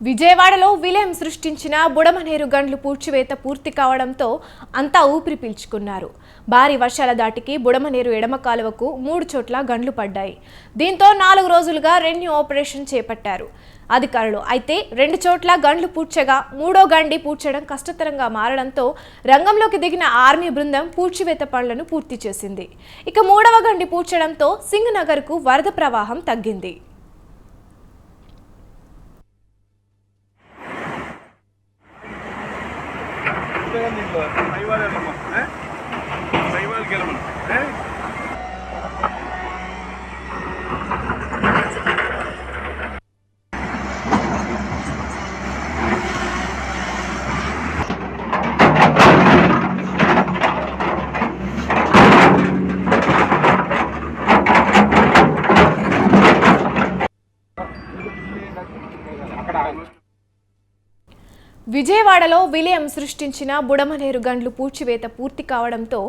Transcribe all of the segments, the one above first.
విజయవాడలో విలయం సృష్టించిన బుడమనేరు గండ్లు పూడ్చివేత పూర్తి కావడంతో అంతా ఊపిరి పీల్చుకున్నారు. భారీ వర్షాల దాటికి బుడమనేరు ఎడమ కాలువకు మూడు చోట్ల గండ్లు పడ్డాయి. దీంతో నాలుగు రోజులుగా రెన్యూ ఆపరేషన్ చేపట్టారు. అధికారులు అయితే రెండు చోట్ల గండ్లు పూడ్చగా మూడో గండి పూడ్చడం కష్టతరంగా మారడంతో రంగంలోకి దిగిన ఆర్మీ బృందం పూడ్చివేత పనులను పూర్తి చేసింది. ఇక మూడవ గండి పూడ్చడంతో సింగ్ నగర్కు వరద ప్రవాహం తగ్గింది. ಬೇಡ ನಿಮ್ದು ಐವರೆ విజయవాడలో విలయం సృష్టించిన బుడమనేరు గండ్లు పూడ్చివేత పూర్తి కావడంతో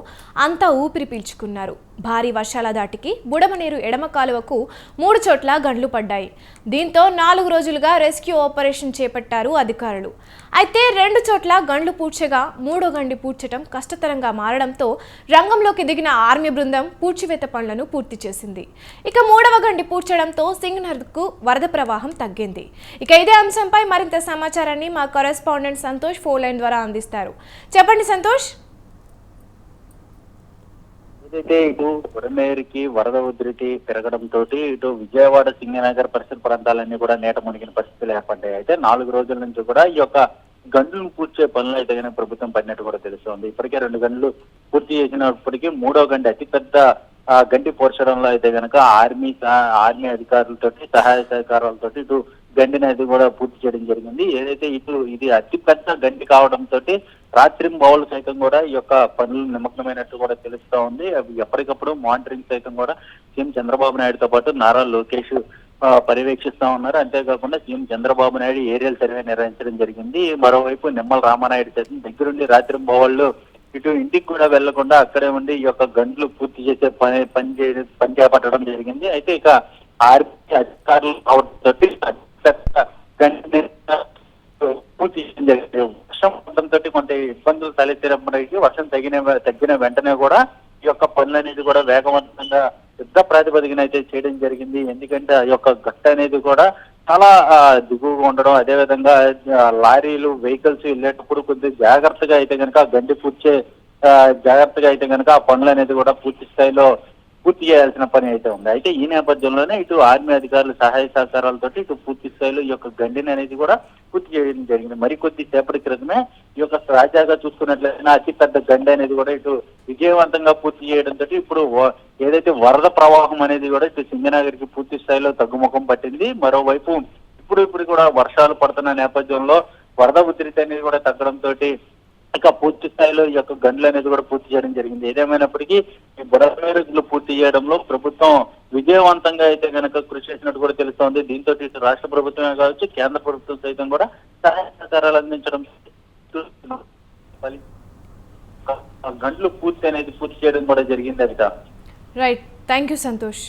అంతా ఊపిరి పీల్చుకున్నారు. భారీ వర్షాల దాటికి బుడమనేరు ఎడమ కాలువకు మూడు చోట్ల గండ్లు పడ్డాయి. దీంతో నాలుగు రోజులుగా రెస్క్యూ ఆపరేషన్ చేపట్టారు అధికారులు. అయితే రెండు చోట్ల గండ్లు పూడ్చగా మూడో గండి పూడ్చటం కష్టతరంగా మారడంతో రంగంలోకి దిగిన ఆర్మీ బృందం పూడ్చివేత పనులను పూర్తి చేసింది. ఇక మూడవ గండి పూడ్చడంతో సింగనర్కు వరద ప్రవాహం తగ్గింది. ఇక ఇదే అంశంపై మరింత సమాచారాన్ని మా కరెస్పాండెంట్ సంతోష్ ఫోన్ లైన్ ద్వారా అందిస్తారు. చెప్పండి సంతోష్ ఏదైతే ఇటు బుడమేరుకి వరద ఉధృతి పెరగడంతో ఇటు విజయవాడ సింగనగర్ పరిసర ప్రాంతాలన్నీ కూడా నేట మునిగిన పరిస్థితులు ఏర్పడ్డాయి. అయితే నాలుగు రోజుల నుంచి కూడా ఈ యొక్క గంటలను పూర్చే పనులు అయితే కనుక ప్రభుత్వం పడినట్టు కూడా తెలుస్తోంది. ఇప్పటికే రెండు గంటలు పూర్తి చేసినప్పటికీ మూడో గంట అతిపెద్ద ఆ, గంటి పోర్చడంలో అయితే కనుక ఆర్మీ ఆర్మీ అధికారులతోటి సహాయ సహకారాలతోటి ఇటు గండిని అది కూడా పూర్తి చేయడం జరిగింది. ఏదైతే ఇటు ఇది అతిపెద్ద గంటి కావడంతో రాత్రి బౌలు సైతం కూడా ఈ యొక్క పనులు నిమగ్నమైనట్టు కూడా తెలుస్తా ఉంది. అవి ఎప్పటికప్పుడు మానిటరింగ్ సైతం కూడా సీఎం చంద్రబాబు నాయుడుతో పాటు నారా లోకేష్ పర్యవేక్షిస్తా ఉన్నారు. అంతేకాకుండా CM Chandrababu Naidu aerial survey నిర్వహించడం జరిగింది. మరోవైపు నిమ్మల రామానాయుడు సైతం దగ్గరుండి రాత్రి బౌళ్ళు ఇటు ఇంటికి కూడా వెళ్ళకుండా అక్కడే ఉండి ఈ యొక్క గంటలు పూర్తి చేసే పని పని చే పని చేపట్టడం జరిగింది. అయితే ఇక ఆర్మీ అధికారులు అవడంతో ఇబ్బందులు తలెత్తినప్పటికీ వర్షం తగిన తగ్గిన వెంటనే కూడా ఈ యొక్క పనులు అనేది కూడా వేగవంతంగా యుద్ధ ప్రాతిపదికన అయితే చేయడం జరిగింది. ఎందుకంటే ఆ యొక్క గట్ట అనేది కూడా చాలా దిగువగా ఉండడం అదే విధంగా లారీలు వెహికల్స్ వెళ్ళేటప్పుడు కొద్ది జాగ్రత్తగా అయితే కనుక గండి పూర్చే జాగ్రత్తగా అయితే కనుక ఆ పనులు అనేది కూడా పూర్తి స్థాయిలో పూర్తి చేయాల్సిన పని అయితే ఉంది. అయితే ఈ నేపథ్యంలోనే ఇటు ఆర్మీ అధికారుల సహాయ సహకారాలతో ఇటు పూర్తి స్థాయిలో ఈ యొక్క గండిని అనేది కూడా పూర్తి చేయడం జరిగింది. మరికొద్ది సేపటి క్రితమే ఈ యొక్క తాజాగా చూసుకున్నట్లయితే అతి పెద్ద గండి అనేది కూడా ఇటు విజయవంతంగా పూర్తి చేయడంతో ఇప్పుడు ఏదైతే వరద ప్రవాహం అనేది కూడా ఇటు సింగనగర్కి పూర్తి స్థాయిలో తగ్గుముఖం పట్టింది. మరోవైపు ఇప్పుడు ఇప్పుడు కూడా వర్షాలు పడుతున్న నేపథ్యంలో వరద ఉధృతి అనేది కూడా తగ్గడంతో ఇంకా పూర్తి స్థాయిలో ఈ యొక్క గన్లు అనేది కూడా పూర్తి చేయడం జరిగింది. ఏదేమైనప్పటికీ ఈ బుడమేరులు పూర్తి చేయడంలో ప్రభుత్వం విజయవంతంగా అయితే కనుక కృషి చేసినట్టు కూడా తెలుస్తోంది. దీంతో ఇటు రాష్ట్ర ప్రభుత్వమే కావచ్చు కేంద్ర ప్రభుత్వం సైతం కూడా సహాయ సహకారాలు అందించడం గంటలు పూర్తి అనేది పూర్తి చేయడం కూడా జరిగింది అదిట రైట్ థ్యాంక్ యూ సంతోష్